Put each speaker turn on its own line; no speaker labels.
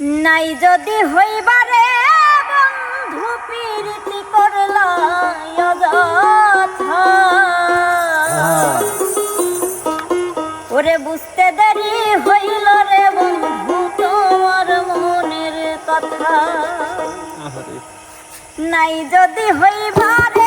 নাই যদি হইবারে বন্ধু প্রীতি করল ওরে বুঝতে দেরি হইল রে বন্ধু তোমার মনের কথা। নাই যদি হইবারে